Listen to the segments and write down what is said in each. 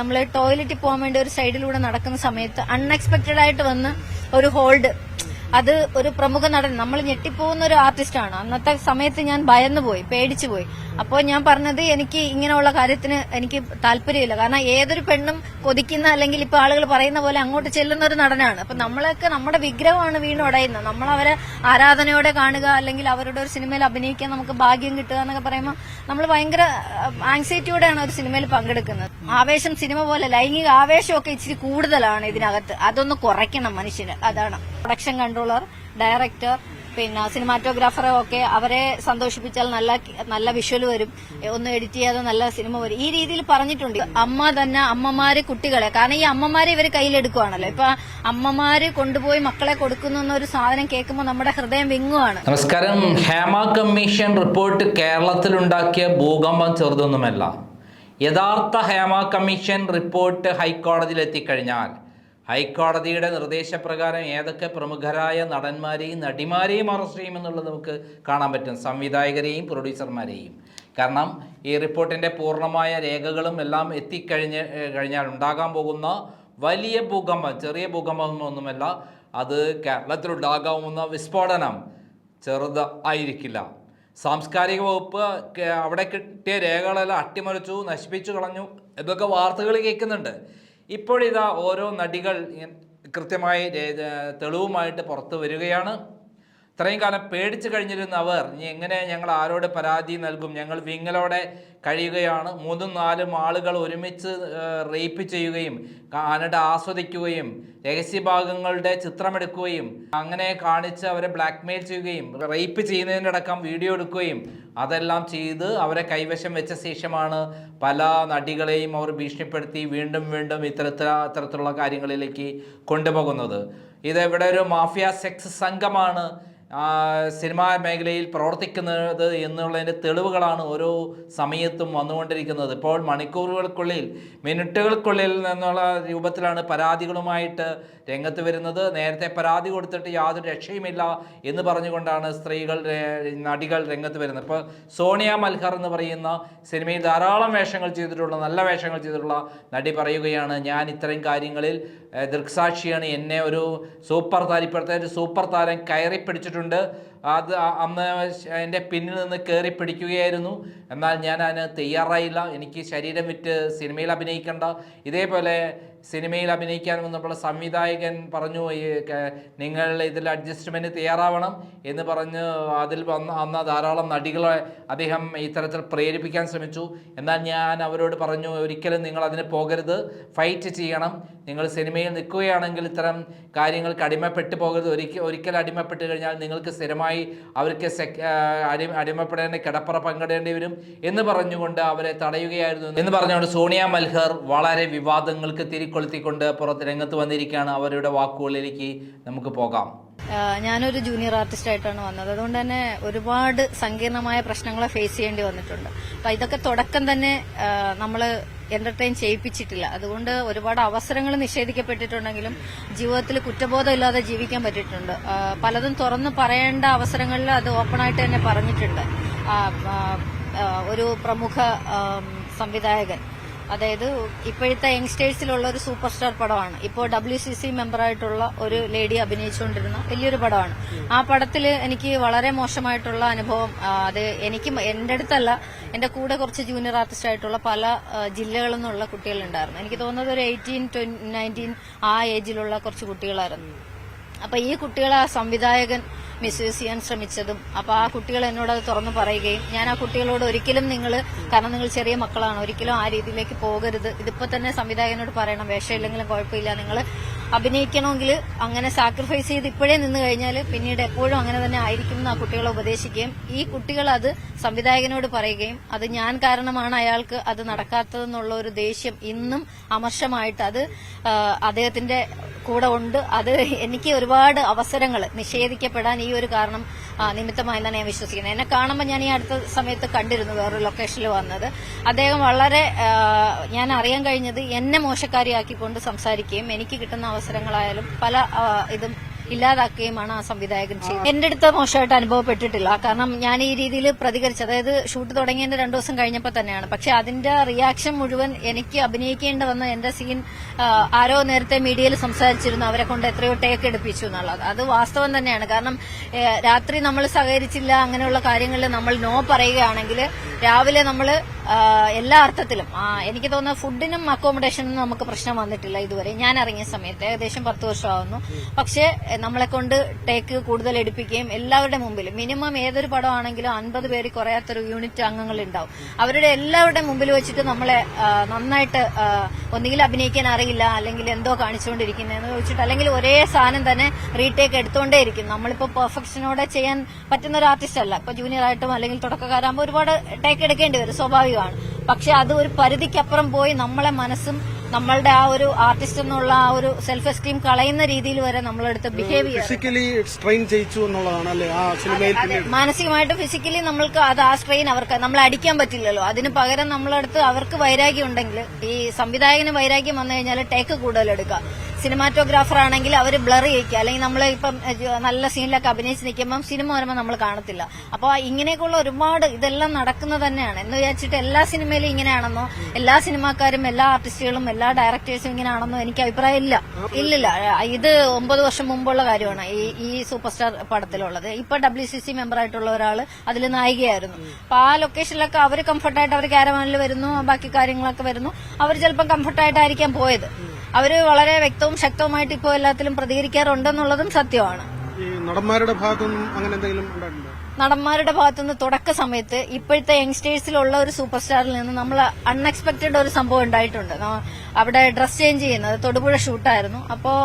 നമ്മൾ ടോയ്ലറ്റിൽ പോകാൻ വേണ്ടി ഒരു സൈഡിലൂടെ നടക്കുന്ന സമയത്ത് അൺഎക്സ്പെക്ടഡ് ആയിട്ട് വന്ന് ഒരു ഹോൾഡ് അത് ഒരു പ്രമുഖ നടൻ. നമ്മൾ ഞെട്ടിപ്പോകുന്ന ഒരു ആർട്ടിസ്റ്റാണ് അന്നത്തെ സമയത്ത് ഞാൻ ഭയന്നു പോയി പോയി. അപ്പോൾ ഞാൻ പറഞ്ഞത് എനിക്ക് ഇങ്ങനെയുള്ള കാര്യത്തിന് എനിക്ക് താല്പര്യമില്ല. കാരണം ഏതൊരു പെണ്ണും കൊതിക്കുന്ന അല്ലെങ്കിൽ ഇപ്പൊ ആളുകൾ പറയുന്ന പോലെ അങ്ങോട്ട് ചെല്ലുന്ന ഒരു നടനാണ്. അപ്പൊ നമ്മളൊക്കെ നമ്മുടെ വിഗ്രഹമാണ് വീണ് ഉടയുന്നത് നമ്മൾ അവരെ ആരാധനയോടെ കാണുക അല്ലെങ്കിൽ അവരുടെ ഒരു സിനിമയിൽ അഭിനയിക്കാൻ നമുക്ക് ഭാഗ്യം കിട്ടുക എന്നൊക്കെ പറയുമ്പോൾ നമ്മൾ ഭയങ്കര ആങ്സൈറ്റിയോടെയാണ് ഒരു സിനിമയിൽ പങ്കെടുക്കുന്നത്. ആവേശം സിനിമ പോലെ ലൈംഗിക ആവേശമൊക്കെ ഇച്ചിരി കൂടുതലാണ് ഇതിനകത്ത്. അതൊന്ന് കുറയ്ക്കണം മനുഷ്യന്. അതാണ്. പ്രൊഡക്ഷൻ കൺട്രോളർ ഡയറക്ടർ പിന്നെ സിനിമാറ്റോഗ്രാഫറെ ഒക്കെ അവരെ സന്തോഷിപ്പിച്ചാൽ നല്ല നല്ല വിഷ്വൽ വരും. ഒന്ന് എഡിറ്റ് ചെയ്യാതെ നല്ല സിനിമ വരും. ഈ രീതിയിൽ പറഞ്ഞിട്ടുണ്ട്. അമ്മ തന്നെ അമ്മമാര് കുട്ടികളെ. കാരണം ഈ അമ്മമാരെ ഇവർ കയ്യിലെടുക്കുവാണല്ലോ. ഇപ്പൊ അമ്മമാര് കൊണ്ടുപോയി മക്കളെ കൊടുക്കുന്നു എന്നൊരു സാധനം കേൾക്കുമ്പോൾ നമ്മുടെ ഹൃദയം വിങ്ങുവാണ്. നമസ്കാരം. ഹേമ കമ്മീഷൻ റിപ്പോർട്ട് കേരളത്തിലുണ്ടാക്കിയ ഭൂകമ്പം ചെറുതൊന്നുമല്ല. യഥാർത്ഥ ഹേമ കമ്മീഷൻ റിപ്പോർട്ട് ഹൈക്കോടതിയിൽ എത്തിക്കഴിഞ്ഞാൽ ഹൈക്കോടതിയുടെ നിർദ്ദേശപ്രകാരം ഏതൊക്കെ പ്രമുഖരായ നടന്മാരെയും നടിമാരെയും അറസ്റ്റ് ചെയ്യുമെന്നുള്ളത് നമുക്ക് കാണാൻ പറ്റും. സംവിധായകരെയും പ്രൊഡ്യൂസർമാരെയും. കാരണം ഈ റിപ്പോർട്ടിന്റെ പൂർണമായ രേഖകളും എല്ലാം എത്തിക്കഴിഞ്ഞ് കഴിഞ്ഞാൽ ഉണ്ടാകാൻ പോകുന്ന വലിയ ഭൂകമ്പം ചെറിയ ഭൂകമ്പമൊന്നുമല്ല അത് കേരളത്തിലുണ്ടാകാവുന്ന വിസ്ഫോടനം ചെറുത് ആയിരിക്കില്ല. സാംസ്കാരിക വകുപ്പ് അവിടെ കിട്ടിയ രേഖകളെല്ലാം അട്ടിമറിച്ചു നശിപ്പിച്ചു കളഞ്ഞു എന്നൊക്കെ വാർത്തകൾ കേൾക്കുന്നുണ്ട്. ഇപ്പോഴിതാ ഓരോ നടികൾ കൃത്യമായി തെളിവുമായിട്ട് പുറത്തു വരികയാണ്. ഇത്രയും കാലം പേടിച്ചു കഴിഞ്ഞിരുന്ന അവർ ഇനി എങ്ങനെ ഞങ്ങൾ ആരോട് പരാതി നൽകും? ഞങ്ങൾ വിങ്ങലോടെ കഴിയുകയാണ്. മൂന്നും നാലും ആളുകൾ ഒരുമിച്ച് റേപ്പ് ചെയ്യുകയും കാനഡ ആസ്വദിക്കുകയും രഹസ്യഭാഗങ്ങളുടെ ചിത്രമെടുക്കുകയും അങ്ങനെ കാണിച്ച് അവരെ ബ്ലാക്ക്മെയിൽ ചെയ്യുകയും റേപ്പ് ചെയ്യുന്നതിന്റെ അടക്കം വീഡിയോ എടുക്കുകയും അതെല്ലാം ചെയ്ത് അവരെ കൈവശം വെച്ച ശേഷമാണ് പല നടികളെയും അവർ ഭീഷണിപ്പെടുത്തി വീണ്ടും വീണ്ടും ഇത്തരത്തിൽ ഇത്തരത്തിലുള്ള കാര്യങ്ങളിലേക്ക് കൊണ്ടുപോകുന്നത്. ഇത് ഇവിടെ ഒരു മാഫിയ സെക്സ് സംഘമാണ്. സിനിമാ മേഖലയിൽ പ്രവർത്തിക്കുന്നത് എന്നുള്ളതിന്റെ തെളിവുകളാണ് ഓരോ സമയത്തും വന്നുകൊണ്ടിരിക്കുന്നത്. ഇപ്പോൾ മണിക്കൂറുകൾക്കുള്ളിൽ മിനിറ്റുകൾക്കുള്ളിൽ നിന്നുള്ള രൂപത്തിലാണ് പരാതികളുമായിട്ട് രംഗത്ത് വരുന്നത്. നേരത്തെ പരാതി കൊടുത്തിട്ട് യാതൊരു രക്ഷയുമില്ല എന്ന് പറഞ്ഞുകൊണ്ടാണ് സ്ത്രീകൾ നടികൾ രംഗത്ത് വരുന്നത്. ഇപ്പോൾ സോണിയ മൽഹർ എന്ന് പറയുന്ന സിനിമയിൽ ധാരാളം വേഷങ്ങൾ ചെയ്തിട്ടുള്ള നല്ല വേഷങ്ങൾ ചെയ്തിട്ടുള്ള നടി പറയുകയാണ് ഞാൻ ഇത്തരം കാര്യങ്ങളിൽ ദൃക്സാക്ഷിയാണ്. എന്നെ ഒരു സൂപ്പർ താരം ഇപ്പോഴത്തെ ഒരു സൂപ്പർ താരം കയറി പിടിച്ചിട്ടുണ്ട്. ചെയ്തിട്ടുണ്ട്. അത് അന്ന് എന്റെ പിന്നിൽ നിന്ന് കയറി പിടിക്കുകയായിരുന്നു. എന്നാൽ ഞാൻ അതിന് തയ്യാറായില്ല. എനിക്ക് ശരീരം വിറ്റ് സിനിമയിൽ അഭിനയിക്കേണ്ട. ഇതേപോലെ സിനിമയിൽ അഭിനയിക്കാൻ വന്നപ്പോൾ സംവിധായകൻ പറഞ്ഞു നിങ്ങൾ ഇതിൽ അഡ്ജസ്റ്റ്മെന്റ് തയ്യാറാവണം എന്ന് പറഞ്ഞ് അതിൽ വന്ന അന്ന് ധാരാളം നടികളെ അദ്ദേഹം ഇത്തരത്തിൽ പ്രേരിപ്പിക്കാൻ ശ്രമിച്ചു. എന്നാൽ ഞാൻ അവരോട് പറഞ്ഞു ഒരിക്കലും നിങ്ങൾ അതിന് പോകരുത്. ഫൈറ്റ് ചെയ്യണം. നിങ്ങൾ സിനിമയിൽ നിൽക്കുകയാണെങ്കിൽ ഇത്തരം കാര്യങ്ങൾക്ക് അടിമപ്പെട്ടു പോകരുത്. ഒരിക്കൽ ഒരിക്കൽ അടിമപ്പെട്ട് കഴിഞ്ഞാൽ നിങ്ങൾക്ക് സ്ഥിരമായി അവർക്ക് സെക് ആ, അടി അടിമപ്പെടേണ്ട കിടപ്പറ പങ്കിടേണ്ടി വരും എന്ന് പറഞ്ഞുകൊണ്ട് അവരെ തടയുകയായിരുന്നു എന്ന് പറഞ്ഞുകൊണ്ട് സോണിയ മൽഹർ വളരെ വിവാദങ്ങൾക്ക് തിരിക്കൊളുത്തിക്കൊണ്ട് പുറത്ത് രംഗത്ത് വന്നിരിക്കുകയാണ്. അവരുടെ വാക്കുകളിലേക്ക് നമുക്ക് പോകാം. ഞാനൊരു ജൂനിയർ ആർട്ടിസ്റ്റ് ആയിട്ടാണ് വന്നത്. അതുകൊണ്ട് തന്നെ ഒരുപാട് സങ്കീർണമായ പ്രശ്നങ്ങളെ ഫേസ് ചെയ്യേണ്ടി വന്നിട്ടുണ്ട്. അപ്പൊ ഇതൊക്കെ തുടക്കം തന്നെ നമ്മൾ എന്റർടൈൻ ചെയ്യിപ്പിച്ചിട്ടില്ല. അതുകൊണ്ട് ഒരുപാട് അവസരങ്ങൾ നിഷേധിക്കപ്പെട്ടിട്ടുണ്ടെങ്കിലും ജീവിതത്തിൽ കുറ്റബോധമില്ലാതെ ജീവിക്കാൻ പറ്റിയിട്ടുണ്ട്. പലതും തുറന്ന് പറയേണ്ട അവസരങ്ങളിൽ അത് ഓപ്പണായിട്ട് തന്നെ പറഞ്ഞിട്ടുണ്ട്. ഒരു പ്രമുഖ സംവിധായകൻ. അതായത് ഇപ്പോഴത്തെ യങ്സ്റ്റേഴ്സിലുള്ള ഒരു സൂപ്പർ സ്റ്റാർ പടമാണ്. ഇപ്പോൾ ഡബ്ല്യു സി സി മെമ്പറായിട്ടുള്ള ഒരു ലേഡി അഭിനയിച്ചുകൊണ്ടിരുന്ന വലിയൊരു പടമാണ്. ആ പടത്തിൽ എനിക്ക് വളരെ മോശമായിട്ടുള്ള അനുഭവം അത് എനിക്ക് എന്റെ അടുത്തല്ല എന്റെ കൂടെ കുറച്ച് ജൂനിയർ ആർട്ടിസ്റ്റ് ആയിട്ടുള്ള പല ജില്ലകളിൽ നിന്നുള്ള കുട്ടികളുണ്ടായിരുന്നു. എനിക്ക് തോന്നുന്നത് ഒരു എയ്റ്റീൻ നയന്റീൻ ആ ഏജിലുള്ള കുറച്ച് കുട്ടികളായിരുന്നു. അപ്പൊ ഈ കുട്ടികളെ സംവിധായകൻ മിസ്യൂസ് ചെയ്യാൻ ശ്രമിച്ചതും. അപ്പൊ ആ കുട്ടികൾ എന്നോട് അത് തുറന്നു പറയുകയും ഞാൻ ആ കുട്ടികളോട് ഒരിക്കലും നിങ്ങൾ കാരണം നിങ്ങൾ ചെറിയ മക്കളാണ് ഒരിക്കലും ആ രീതിയിലേക്ക് പോകരുത്. ഇതിപ്പോ തന്നെ സംവിധായകനോട് പറയണം വേഷമില്ലെങ്കിലും കുഴപ്പമില്ല. നിങ്ങൾ അഭിനയിക്കണമെങ്കിൽ അങ്ങനെ സാക്രിഫൈസ് ചെയ്ത് ഇപ്പോഴേ നിന്ന് കഴിഞ്ഞാൽ പിന്നീട് എപ്പോഴും അങ്ങനെ തന്നെ ആയിരിക്കും എന്ന് ആ കുട്ടികളെ ഉപദേശിക്കുകയും ഈ കുട്ടികൾ അത് സംവിധായകനോട് പറയുകയും അത് ഞാൻ കാരണമാണ് അയാൾക്ക് അത് നടക്കാത്തതെന്നുള്ള ഒരു ദേഷ്യം ഇന്നും അമർഷമായിട്ട് അത് അദ്ദേഹത്തിന്റെ കൂടെ ഉണ്ട്. അത് എനിക്ക് ഒരുപാട് അവസരങ്ങൾ നിഷേധിക്കപ്പെടാൻ ഈ ഒരു കാരണം ആ, നിമിത്തമായി തന്നെ ഞാൻ വിശ്വസിക്കുന്നത്. എന്നെ കാണുമ്പോൾ ഞാൻ ഈ അടുത്ത സമയത്ത് കണ്ടിരുന്നു വേറൊരു ലൊക്കേഷനിൽ വന്നത്. അദ്ദേഹം വളരെ ഞാൻ അറിയാൻ കഴിഞ്ഞത് എന്നെ മോശക്കാരിയാക്കിക്കൊണ്ട് സംസാരിക്കുകയും എനിക്ക് കിട്ടുന്ന അവസരങ്ങളായാലും പല ഇതും ഇല്ലാതാക്കുകയുമാണ് ആ സംവിധായകൻ ചെയ്തത്. എന്റെ അടുത്ത് മോശമായിട്ട് അനുഭവപ്പെട്ടിട്ടില്ല. കാരണം ഞാൻ ഈ രീതിയിൽ പ്രതികരിച്ചു. അതായത് ഷൂട്ട് തുടങ്ങിയതിന്റെ രണ്ടു ദിവസം കഴിഞ്ഞപ്പോൾ തന്നെയാണ്. പക്ഷെ അതിന്റെ റിയാക്ഷൻ മുഴുവൻ എനിക്ക് അഭിനയിക്കേണ്ടി വന്ന എന്റെ സീൻ ആരോ നേരത്തെ മീഡിയയിൽ സംസാരിച്ചിരുന്നു. അവരെ കൊണ്ട് എത്രയോ ടേക്ക് എടുപ്പിച്ചു എന്നുള്ളത്. അത് വാസ്തവം തന്നെയാണ്. കാരണം രാത്രി നമ്മൾ സഹകരിച്ചില്ല അങ്ങനെയുള്ള കാര്യങ്ങളിൽ നമ്മൾ നോ പറയുകയാണെങ്കിൽ രാവിലെ നമ്മൾ എല്ലാ അർത്ഥത്തിലും. എനിക്ക് തോന്നുന്നു ഫുഡിനും അക്കോമഡേഷനും നമുക്ക് പ്രശ്നം വന്നിട്ടില്ല ഇതുവരെ. ഞാൻ ഇറങ്ങിയ സമയത്ത് ഏകദേശം പത്ത് വർഷമാവുന്നു. പക്ഷേ നമ്മളെ കൊണ്ട് ടേക്ക് കൂടുതൽ എടുപ്പിക്കുകയും എല്ലാവരുടെ മുമ്പിൽ മിനിമം ഏതൊരു പടമാണെങ്കിലും അൻപത് പേര് കുറയാത്തൊരു യൂണിറ്റ് അംഗങ്ങൾ ഉണ്ടാവും. അവരുടെ എല്ലാവരുടെ മുമ്പിൽ വെച്ചിട്ട് നമ്മളെ നന്നായിട്ട് ഒന്നുകിൽ അഭിനയിക്കാൻ അറിയില്ല അല്ലെങ്കിൽ എന്തോ കാണിച്ചുകൊണ്ടിരിക്കുന്നതെന്ന് ചോദിച്ചിട്ട് അല്ലെങ്കിൽ ഒരേ സാധനം തന്നെ റീടേക്ക് എടുത്തുകൊണ്ടേയിരിക്കും. നമ്മളിപ്പോൾ പെർഫെക്ഷനോടെ ചെയ്യാൻ പറ്റുന്ന ഒരു ആർട്ടിസ്റ്റ് അല്ല. ഇപ്പൊ ജൂനിയർ ആയിട്ടും അല്ലെങ്കിൽ തുടക്കക്കാരാകുമ്പോൾ ഒരുപാട് ടേക്ക് എടുക്കേണ്ടി വരും സ്വാഭാവികമാണ് പക്ഷെ അത് ഒരു പരിധിക്കപ്പുറം പോയി നമ്മളെ മനസ്സും നമ്മളുടെ ആ ഒരു ആർട്ടിസ്റ്റ് എന്നുള്ള ആ ഒരു സെൽഫ് എസ്റ്റീം കളയുന്ന രീതിയിൽ വരെ നമ്മളെടുത്ത് ബിഹേവ് ഫിസിക്കലി സ്ട്രെയിൻ ചെയ്യിച്ചു എന്നുള്ളതാണ് അല്ലേ? ആ സിനിമയിൽ മാനസികമായിട്ട് മാനസികമായിട്ടും ഫിസിക്കലി നമ്മൾക്ക് അത് ആ സ്ട്രെയിൻ അവർക്ക് നമ്മൾ അടിക്കാൻ പറ്റില്ലല്ലോ. അതിന് പകരം നമ്മളടുത്ത് അവർക്ക് വൈരാഗ്യം ഉണ്ടെങ്കിൽ ഈ സംവിധായകന് വൈരാഗ്യം വന്നു കഴിഞ്ഞാൽ ടേക്ക് കൂടുതൽ എടുക്കുക സിനിമാറ്റോഗ്രാഫർ ആണെങ്കിൽ അവർ ബ്ലർ ചെയ്യിക്കുക. അല്ലെങ്കിൽ നമ്മൾ ഇപ്പം നല്ല സീനിലൊക്കെ അഭിനയിച്ച് നിൽക്കുമ്പം സിനിമ വരുമ്പോൾ നമ്മൾ കാണത്തില്ല. അപ്പോൾ ഇങ്ങനെയൊക്കെയുള്ള ഒരുപാട് ഇതെല്ലാം നടക്കുന്നത് തന്നെയാണ്. എന്ന് വിചാരിച്ചിട്ട് എല്ലാ സിനിമയിലും ഇങ്ങനെയാണെന്നോ എല്ലാ സിനിമാക്കാരും എല്ലാ ആർട്ടിസ്റ്റുകളും എല്ലാ ഡയറക്ടേഴ്സും ഇങ്ങനെയാണെന്നോ എനിക്ക് അഭിപ്രായം ഇല്ല. ഇല്ലില്ല. ഇത് ഒമ്പത് വർഷം മുമ്പുള്ള കാര്യമാണ്. ഈ ഈ സൂപ്പർ സ്റ്റാർ പടത്തിലുള്ളത്. ഇപ്പൊ ഡബ്ല്യു സി സി മെമ്പർ ആയിട്ടുള്ള ഒരാൾ അതിൽ നായികയായിരുന്നു. അപ്പൊ ആ ലൊക്കേഷനിലൊക്കെ അവർ കംഫർട്ടായിട്ട് അവർ കാരവാനിൽ വരുന്നു ബാക്കി കാര്യങ്ങളൊക്കെ വരുന്നു. അവർ ചിലപ്പോൾ കംഫർട്ടായിട്ടായിരിക്കാം പോയത്. അവർ വളരെ വ്യക്തവും ശക്തവുമായിട്ട് ഇപ്പോൾ എല്ലാത്തിലും പ്രതികരിക്കാറുണ്ടെന്നുള്ളതും സത്യമാണ്. നടന്മാരുടെ ഭാഗത്തുനിന്നും അങ്ങനെ എന്തെങ്കിലും നടന്മാരുടെ ഭാഗത്തുനിന്ന് തുടക്ക സമയത്ത് ഇപ്പോഴത്തെ യങ്സ്റ്റേഴ്സിലുള്ള ഒരു സൂപ്പർ സ്റ്റാറിൽ നിന്ന് നമ്മൾ അൺഎക്സ്പെക്ടഡ് ഒരു സംഭവം ഉണ്ടായിട്ടുണ്ട്. അവിടെ ഡ്രസ് ചേഞ്ച് ചെയ്യുന്നത് തൊടുപുഴ ഷൂട്ടായിരുന്നു. അപ്പോൾ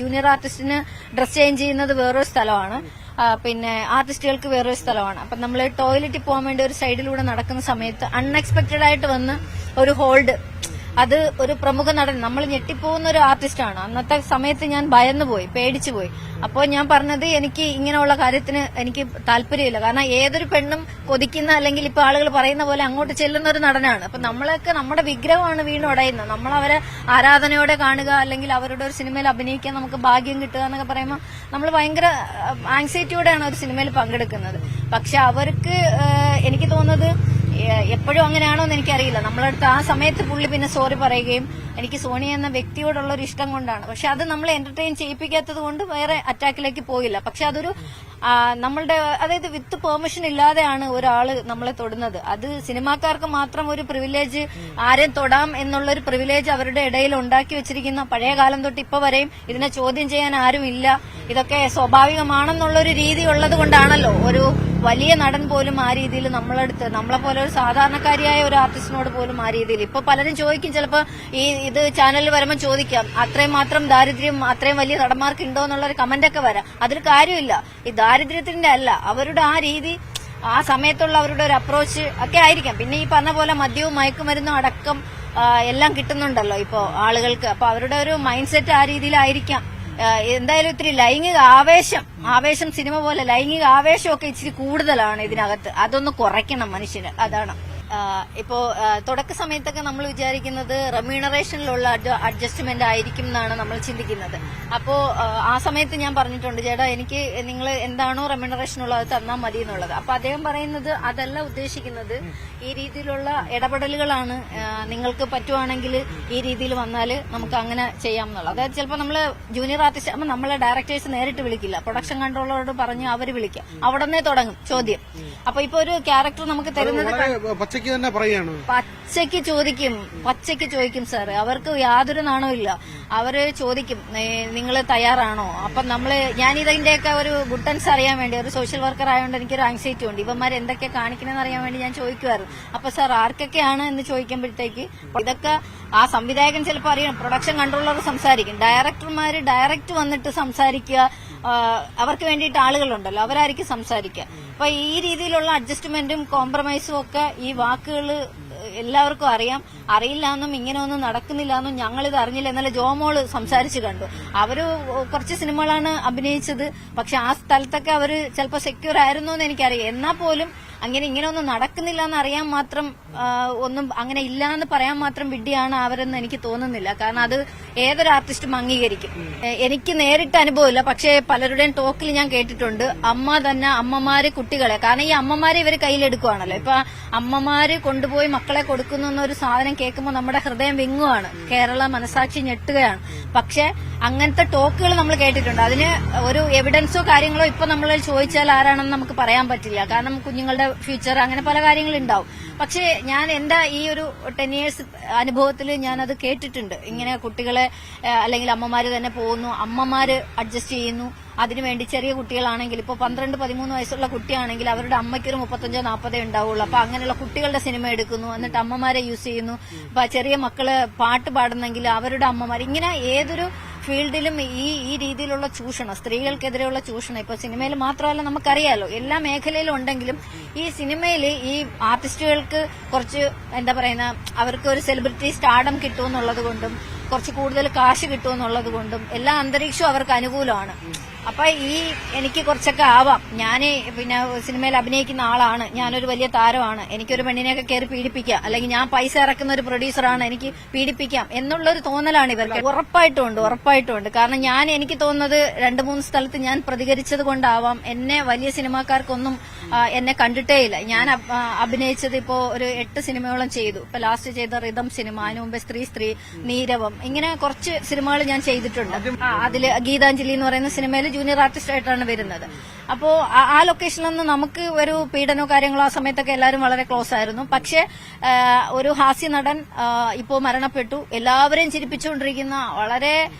ജൂനിയർ ആർട്ടിസ്റ്റിന് ഡ്രസ് ചേഞ്ച് ചെയ്യുന്നത് വേറൊരു സ്ഥലമാണ്. പിന്നെ ആർട്ടിസ്റ്റുകൾക്ക് വേറൊരു സ്ഥലമാണ്. അപ്പം നമ്മൾ ടോയ്ലറ്റിൽ പോകാൻ വേണ്ടി ഒരു സൈഡിലൂടെ നടക്കുന്ന സമയത്ത് അൺഎക്സ്പെക്ടഡ് ആയിട്ട് വന്ന് ഒരു ഹോൾഡ് അത് ഒരു പ്രമുഖ നടൻ. നമ്മൾ ഞെട്ടിപ്പോകുന്ന ഒരു ആർട്ടിസ്റ്റാണ് അന്നത്തെ സമയത്ത് ഞാൻ ഭയന്നു പോയി പേടിച്ചു പോയി അപ്പോൾ ഞാൻ പറഞ്ഞത് എനിക്ക് ഇങ്ങനെയുള്ള കാര്യത്തിന് എനിക്ക് താല്പര്യമില്ല. കാരണം ഏതൊരു പെണ്ണും കൊതിക്കുന്ന അല്ലെങ്കിൽ ഇപ്പൊ ആളുകൾ പറയുന്ന പോലെ അങ്ങോട്ട് ചെല്ലുന്ന ഒരു നടനാണ്. അപ്പൊ നമ്മളൊക്കെ നമ്മുടെ വിഗ്രഹമാണ് വീണുടയുന്നത് നമ്മൾ അവരെ ആരാധനയോടെ കാണുക അല്ലെങ്കിൽ അവരുടെ ഒരു സിനിമയിൽ അഭിനയിക്കാൻ നമുക്ക് ഭാഗ്യം കിട്ടുക എന്നൊക്കെ പറയുമ്പോൾ നമ്മൾ ഭയങ്കര ആങ്സൈറ്റിയോടെയാണ് ഒരു സിനിമയിൽ പങ്കെടുക്കുന്നത്. പക്ഷെ അവർക്ക് എനിക്ക് തോന്നുന്നത് എപ്പോഴും അങ്ങനെയാണോ എന്ന് എനിക്കറിയില്ല. നമ്മളടുത്ത് ആ സമയത്ത് പുള്ളി പിന്നെ സോറി പറയുകയും എനിക്ക് സോണി എന്ന വ്യക്തിയോടുള്ള ഒരു ഇഷ്ടം കൊണ്ടാണ്. പക്ഷെ അത് നമ്മളെ എന്റർടൈൻ ചെയ്യിപ്പിക്കാത്തത് കൊണ്ട് വേറെ അറ്റാക്കിലേക്ക് പോയില്ല പക്ഷെ അതൊരു നമ്മളുടെ അതായത് വിത്ത് പെർമിഷൻ ഇല്ലാതെയാണ് ഒരാൾ നമ്മളെ തൊടുന്നത്. അത് സിനിമാക്കാർക്ക് മാത്രം ഒരു പ്രിവിലേജ് ആരെയും തൊടാം എന്നുള്ള ഒരു പ്രിവിലേജ് അവരുടെ ഇടയിൽ ഉണ്ടാക്കി വെച്ചിരിക്കുന്ന പഴയ കാലം തൊട്ട് ഇപ്പൊ വരെയും ഇതിനെ ചോദ്യം ചെയ്യാൻ ആരും ഇല്ല ഇതൊക്കെ സ്വാഭാവികമാണെന്നുള്ള ഒരു രീതി ഉള്ളത് കൊണ്ടാണല്ലോ ഒരു വലിയ നടൻ പോലും ആ രീതിയിൽ നമ്മളെടുത്ത് നമ്മളെ പോലെ ഒരു സാധാരണക്കാരിയായ ഒരു ആർട്ടിസ്റ്റിനോട് പോലും ആ രീതിയിൽ. ഇപ്പൊ പലരും ചോദിക്കും ചിലപ്പോ ഈ ഇത് ചാനലിൽ വരുമ്പോൾ ചോദിക്കാം അത്രയും മാത്രം ദാരിദ്ര്യം അത്രയും വലിയ നടന്മാർക്ക് ഉണ്ടോ എന്നുള്ള ഒരു കമന്റ് ഒക്കെ വരാം. അതിൽ കാര്യമില്ല. ഈ ദാരിദ്ര്യത്തിന്റെ അല്ല അവരുടെ ആ രീതി ആ സമയത്തുള്ള അവരുടെ ഒരു അപ്രോച്ച് ഒക്കെ ആയിരിക്കാം. പിന്നെ ഈ പറഞ്ഞ പോലെ മദ്യവും മയക്കുമരുന്നും അടക്കം എല്ലാം കിട്ടുന്നുണ്ടല്ലോ ഇപ്പോ ആളുകൾക്ക്. അപ്പൊ അവരുടെ ഒരു മൈൻഡ് സെറ്റ് ആ രീതിയിലായിരിക്കാം. എന്തായാലും ഇത്തിരി ലൈംഗിക ആവേശം ആവേശം സിനിമ പോലെ ലൈംഗിക ആവേശമൊക്കെ ഇച്ചിരി കൂടുതലാണ് ഇതിനകത്ത്. അതൊന്ന് കുറയ്ക്കണം മനുഷ്യന്. അതാണ്. ഇപ്പോ തുടക്ക സമയത്തൊക്കെ നമ്മൾ വിചാരിക്കുന്നത് റെമ്യൂണറേഷനിലുള്ള അഡ്ജസ്റ്റ്മെന്റ് ആയിരിക്കും എന്നാണ് നമ്മൾ ചിന്തിക്കുന്നത്. അപ്പോ ആ, സമയത്ത് ഞാൻ പറഞ്ഞിട്ടുണ്ട് ചേട്ടാ എനിക്ക് നിങ്ങൾ എന്താണോ റെമ്യൂണറേഷൻ ഉള്ളത് അത് തന്നാൽ മതി എന്നുള്ളത്. അപ്പൊ അദ്ദേഹം പറയുന്നത് അതല്ല ഉദ്ദേശിക്കുന്നത്. ഈ രീതിയിലുള്ള ഇടപെടലുകളാണ് നിങ്ങൾക്ക് പറ്റുവാണെങ്കിൽ ഈ രീതിയിൽ വന്നാൽ നമുക്ക് അങ്ങനെ ചെയ്യാം എന്നുള്ളത്. അതായത് ചിലപ്പോൾ നമ്മൾ ജൂനിയർ ആർട്ടിസ്റ്റ് ആകുമ്പോൾ നമ്മളെ ഡയറക്ടേഴ്സ് നേരിട്ട് വിളിക്കില്ല. പ്രൊഡക്ഷൻ കൺട്രോളറോട് പറഞ്ഞ് അവർ വിളിക്കാം. അവിടെ നിന്നേ തുടങ്ങും ചോദ്യം. അപ്പൊ ഇപ്പൊ ഒരു ക്യാരക്ടർ നമുക്ക് തരുന്നത് പച്ചയ്ക്ക് തന്നെ പറയാണ് പച്ചയ്ക്ക് ചോദിക്കും. പച്ചയ്ക്ക് ചോദിക്കും സാർ അവർക്ക് യാതൊരു നാണോ ഇല്ല. അവർ ചോദിക്കും നിങ്ങൾ തയ്യാറാണോ? അപ്പം നമ്മൾ ഞാൻ ഇതിന്റെയൊക്കെ ഒരു ഗുട്ടൻസ് അറിയാൻ വേണ്ടി ഒരു സോഷ്യൽ വർക്കർ ആയതുകൊണ്ട് എനിക്കൊരു ആങ്സൈറ്റി ഉണ്ട്. ഇവന്മാർ എന്തൊക്കെ കാണിക്കണമെന്ന് അറിയാൻ വേണ്ടി ഞാൻ ചോദിക്കുമായിരുന്നു. അപ്പൊ സാർ ആർക്കൊക്കെയാണ്? എന്ന് ചോദിക്കുമ്പോഴത്തേക്ക് ഇതൊക്കെ ആ സംവിധായകൻ ചിലപ്പോൾ അറിയണം. പ്രൊഡക്ഷൻ കൺട്രോളർ സംസാരിക്കും. ഡയറക്ടർമാര് ഡയറക്റ്റ് വന്നിട്ട് സംസാരിക്കുക. അവർക്ക് വേണ്ടിയിട്ട് ആളുകളുണ്ടല്ലോ അവരായിരിക്കും സംസാരിക്കുക. അപ്പൊ ഈ രീതിയിലുള്ള അഡ്ജസ്റ്റ്മെന്റും കോംപ്രമൈസും ഒക്കെ ഈ വാക്കുകൾ എല്ലാവർക്കും അറിയാം. അറിയില്ല എന്നും ഇങ്ങനെ ഒന്നും നടക്കുന്നില്ല എന്നും ഞങ്ങളിത് അറിഞ്ഞില്ല. എന്നാലും ജോമോൾ സംസാരിച്ചു കണ്ടു. അവർ കുറച്ച് സിനിമകളാണ് അഭിനയിച്ചത്. പക്ഷെ ആ സ്ഥലത്തൊക്കെ അവർ ചിലപ്പോൾ സെക്യൂർ ആയിരുന്നു എന്ന് എനിക്കറിയാം. എന്നാൽ പോലും അങ്ങനെ ഇങ്ങനെ ഒന്നും നടക്കുന്നില്ല എന്ന് അറിയാൻ മാത്രം ഒന്നും അങ്ങനെ ഇല്ല എന്ന് പറയാൻ മാത്രം വിഡ്ഢിയാണ് അവരെന്ന് എനിക്ക് തോന്നുന്നില്ല. കാരണം അത് ഏതൊരു ആർട്ടിസ്റ്റും അംഗീകരിക്കും. എനിക്ക് നേരിട്ട് അനുഭവമില്ല. പക്ഷേ പലരുടെയും ടോക്കിൽ ഞാൻ കേട്ടിട്ടുണ്ട്. അമ്മ തന്നെ അമ്മമാര് കുട്ടികളെ. കാരണം ഈ അമ്മമാരെ ഇവർ കയ്യിലെടുക്കുവാണല്ലോ. ഇപ്പൊ അമ്മമാര് കൊണ്ടുപോയി മക്കളെ കൊടുക്കുന്നു എന്നൊരു സാധനം കേൾക്കുമ്പോൾ നമ്മുടെ ഹൃദയം വിങ്ങുവാണ്. കേരള മനസാക്ഷി ഞെട്ടുകയാണ്. പക്ഷെ അങ്ങനത്തെ ടോക്കുകൾ നമ്മൾ കേട്ടിട്ടുണ്ട്. അതിന് ഒരു എവിഡൻസോ കാര്യങ്ങളോ ഇപ്പൊ നമ്മൾ ചോദിച്ചാൽ ആരാണെന്ന് നമുക്ക് പറയാൻ പറ്റില്ല. കാരണം കുഞ്ഞുങ്ങളുടെ ഫ്യൂച്ചർ അങ്ങനെ പല കാര്യങ്ങളും ഉണ്ടാവും പക്ഷേ ഞാൻ എന്താ ഈ ഒരു ടെൻ ഇയേഴ്സ് അനുഭവത്തിൽ ഞാൻ അത് കേട്ടിട്ടുണ്ട്. ഇങ്ങനെ കുട്ടികളെ അല്ലെങ്കിൽ അമ്മമാര് തന്നെ പോകുന്നു അമ്മമാര് അഡ്ജസ്റ്റ് ചെയ്യുന്നു. അതിനുവേണ്ടി ചെറിയ കുട്ടികളാണെങ്കിൽ ഇപ്പോൾ പന്ത്രണ്ട് പതിമൂന്ന് വയസ്സുള്ള കുട്ടിയാണെങ്കിൽ അവരുടെ അമ്മയ്ക്കൊരു മുപ്പത്തഞ്ചോ നാൽപ്പതേ ഉണ്ടാവുള്ളൂ. അപ്പൊ അങ്ങനെയുള്ള കുട്ടികളുടെ സിനിമ എടുക്കുന്നു എന്നിട്ട് അമ്മമാരെ യൂസ് ചെയ്യുന്നു. ചെറിയ മക്കൾ പാട്ട് പാടുന്നെങ്കിൽ അവരുടെ അമ്മമാർ ഇങ്ങനെ ഏതൊരു ഫീൽഡിലും ഈ ഈ രീതിയിലുള്ള ചൂഷണം സ്ത്രീകൾക്കെതിരെയുള്ള ചൂഷണം ഇപ്പൊ സിനിമയിൽ മാത്രമല്ല നമുക്കറിയാലോ എല്ലാ മേഖലയിലും ഉണ്ടെങ്കിലും ഈ സിനിമയിൽ ഈ ആർട്ടിസ്റ്റുകൾക്ക് കുറച്ച് എന്താ പറയുന്ന അവർക്ക് ഒരു സെലിബ്രിറ്റി സ്റ്റാർഡം കിട്ടുമെന്നുള്ളത് കൊണ്ടും കുറച്ച് കൂടുതൽ കാശ് കിട്ടുമെന്നുള്ളത് കൊണ്ടും എല്ലാ അന്തരീക്ഷവും അവർക്ക് അനുകൂലമാണ്. അപ്പൊ ഈ എനിക്ക് കുറച്ചൊക്കെ ആവാം. ഞാൻ പിന്നെ സിനിമയിൽ അഭിനയിക്കുന്ന ആളാണ്. ഞാനൊരു വലിയ താരമാണ്. എനിക്കൊരു പെണ്ണിനെയൊക്കെ കയറി പീഡിപ്പിക്കാം. അല്ലെങ്കിൽ ഞാൻ പൈസ ഇറക്കുന്ന ഒരു പ്രൊഡ്യൂസറാണ്. എനിക്ക് പീഡിപ്പിക്കാം. എന്നുള്ളൊരു തോന്നലാണ് ഇവർക്ക്. ഉറപ്പായിട്ടും ഉണ്ട് ഉറപ്പായിട്ടും ഉണ്ട് കാരണം ഞാൻ എനിക്ക് തോന്നുന്നത് രണ്ട് മൂന്ന് സ്ഥലത്ത് ഞാൻ പ്രതികരിച്ചത് കൊണ്ടാവാം. എന്നെ വലിയ സിനിമാക്കാർക്കൊന്നും എന്നെ കണ്ടിട്ടേ ഇല്ല. ഞാൻ അഭിനയിച്ചത് ഇപ്പോ ഒരു എട്ട് സിനിമയോളം ചെയ്തു. ഇപ്പൊ ലാസ്റ്റ് ചെയ്ത റിതം സിനിമ അതിനു മുമ്പ് സ്ത്രീ സ്ത്രീ നീരവം ഇങ്ങനെ കുറച്ച് സിനിമകൾ ഞാൻ ചെയ്തിട്ടുണ്ട്. അതിൽ ഗീതാഞ്ജലി എന്ന് പറയുന്ന സിനിമയിൽ ജൂനിയർ ആർട്ടിസ്റ്റ് ആയിട്ടാണ് വരുന്നത്. അപ്പോ ആ- ലൊക്കേഷനിലൊന്നും നമുക്ക് ഒരു പീഡനോ കാര്യങ്ങളോ ആ സമയത്തൊക്കെ എല്ലാവരും വളരെ ക്ലോസ് ആയിരുന്നു. പക്ഷെ ഒരു ഹാസ്യ നടൻ ഇപ്പോൾ ഇപ്പോ മരണപ്പെട്ടു. എല്ലാവരെയും ചിരിപ്പിച്ചുകൊണ്ടിരിക്കുന്ന വളരെ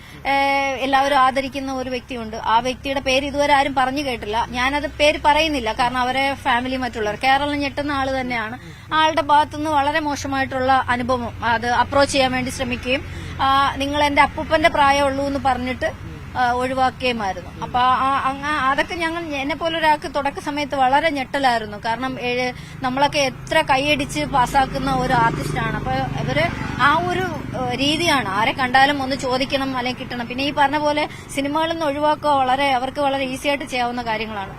എല്ലാവരും ആദരിക്കുന്ന ഒരു വ്യക്തിയുണ്ട്. ആ വ്യക്തിയുടെ പേര് ഇതുവരെ ആരും പറഞ്ഞു കേട്ടില്ല. ഞാനത് പേര് പറയുന്നില്ല. കാരണം അവരെ ഫാമിലി മറ്റുള്ളവർ. കേരളം ഞെട്ടുന്ന ആൾ തന്നെയാണ്. ആളുടെ ഭാഗത്തുനിന്ന് വളരെ മോശമായിട്ടുള്ള അനുഭവം അത് അപ്രോച്ച് ചെയ്യാൻ വേണ്ടി ശ്രമിക്കുകയും നിങ്ങൾ എന്റെ അപ്പൂപ്പന്റെ പ്രായമുള്ളൂ എന്ന് പറഞ്ഞിട്ട് ഒഴിവാക്കുകയുമായിരുന്നു അപ്പൊ അതൊക്കെ ഞങ്ങൾ എന്നെ പോലെ ഒരാൾക്ക് തുടക്ക സമയത്ത് വളരെ ഞെട്ടലായിരുന്നു. കാരണം നമ്മളൊക്കെ എത്ര കൈയടിച്ച് പാസ്സാക്കുന്ന ഒരു ആർട്ടിസ്റ്റാണ് അപ്പൊ ഇവർ ആ ഒരു രീതിയാണ്. ആരെ കണ്ടാലും ഒന്ന് ചോദിക്കണം അല്ലെങ്കിൽ കിട്ടണം. പിന്നെ ഈ പറഞ്ഞ പോലെ സിനിമകളിൽ നിന്ന് ഒഴിവാക്കുക വളരെ അവർക്ക് വളരെ ഈസിയായിട്ട് ചെയ്യാവുന്ന കാര്യങ്ങളാണ്.